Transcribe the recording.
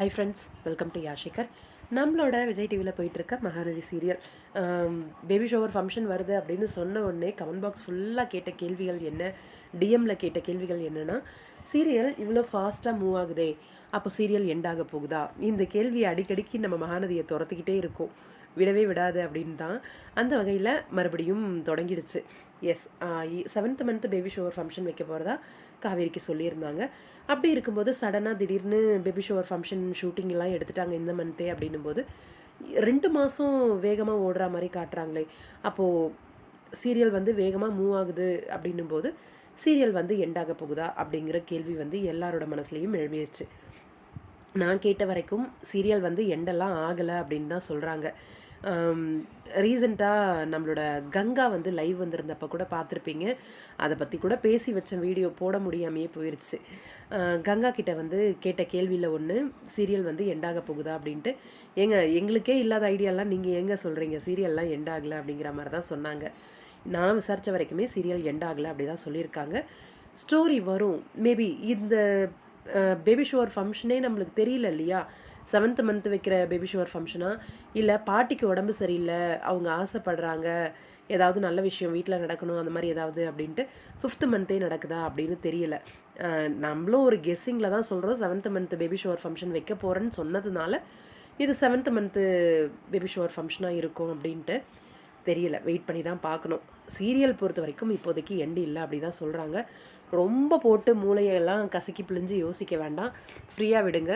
High friends welcome to யாஷிகர் நம்மளோட விஜய் டிவியில் போயிட்டுருக்க Mahanadi serial baby shower function வருது அப்படின்னு சொன்ன உடனே கமெண்ட் பாக்ஸ் ஃபுல்லாக கேட்ட கேள்விகள் என்ன? டிஎம்மில் கேட்ட கேள்விகள் என்னென்னா சீரியல் இவ்வளோ ஃபாஸ்ட்டாக மூவ் ஆகுதே அப்போ சீரியல் எண்ட் ஆக போகுதா? இந்த கேள்வி அடிக்கடிக்கு நம்ம மகாநதியை துரத்துக்கிட்டே இருக்கும். விடவே விடாது அப்படின்னு தான் அந்த வகையில் மறுபடியும் தொடங்கிடுச்சு. Yes seventh month baby shower function வைக்க போகிறதா காவேரிக்கு சொல்லியிருந்தாங்க. அப்படி இருக்கும்போது சடனாக திடீர்னு பேபி ஷோவர் ஃபங்க்ஷன் ஷூட்டிங்லாம் எடுத்துட்டாங்க இந்த மந்த்தே அப்படின்னும் போது ரெண்டு மாதம் வேகமாக ஓடுற மாதிரி காட்டுறாங்களே. அப்போது சீரியல் வந்து வேகமாக மூவ் ஆகுது அப்படின்னும் போது சீரியல் வந்து எண்டாக போகுதா அப்படிங்கிற கேள்வி வந்து எல்லாரோட மனசுலேயும் எழுமிடுச்சு நான் கேட்ட வரைக்கும் சீரியல் வந்து எண்டெல்லாம் ஆகலை அப்படின்னு தான் சொல்கிறாங்க ரீசண்டாக நம்மளோட கங்கா வந்து லைவ் வந்திருந்தப்போ கூட பார்த்துருப்பீங்க. அதை பற்றி கூட பேசி வச்ச வீடியோ போட முடியாமையே போயிடுச்சு கங்கா கிட்ட வந்து கேட்ட கேள்வியில் ஒன்று சீரியல் வந்து எண்டாக போகுதா அப்படின்ட்டு. ஏங்க எங்களுக்கே இல்லாத ஐடியாலாம் நீங்கள் எங்கே சொல்கிறீங்க சீரியல்லாம் எண்டாகலை அப்படிங்கிற மாதிரி தான் சொன்னாங்க. நான் விசாரித்த வரைக்குமே சீரியல் எண்டாகலை அப்படி தான் சொல்லியிருக்காங்க. ஸ்டோரி வரும். மேபி இந்த பேபி ஷுவர் ஃபங்க்ஷனே நம்மளுக்கு தெரியல இல்லையா? செவன்த் மந்த் வைக்கிற பேபி ஷுவர் ஃபங்க்ஷனா இல்லை பாட்டிக்கு உடம்பு சரியில்லை அவங்க ஆசைப்படுறாங்க ஏதாவது நல்ல விஷயம் வீட்டில் நடக்கணும் அந்த மாதிரி ஏதாவது அப்படின்ட்டு ஃபிஃப்த் மந்த்தே நடக்குதா அப்படின்னு தெரியல. நம்மளும் ஒரு கெஸ்ஸிங்கில் தான் சொல்கிறோம் seventh month baby shower function வைக்க போகிறேன்னு சொன்னதுனால இது செவன்த் மந்த்து பேபி ஷுவர் ஃபங்க்ஷனாக இருக்கும் அப்படின்ட்டு. தெரியல. வெயிட் பண்ணி தான் பார்க்கணும். சீரியல் பொறுத்த வரைக்கும் இப்போதைக்கு எண்டு இல்லை அப்படி தான் சொல்கிறாங்க ரொம்ப போட்டு மூளையெல்லாம் கசக்கி பிழிஞ்சு யோசிக்க வேண்டாம். ஃப்ரீயாக விடுங்க.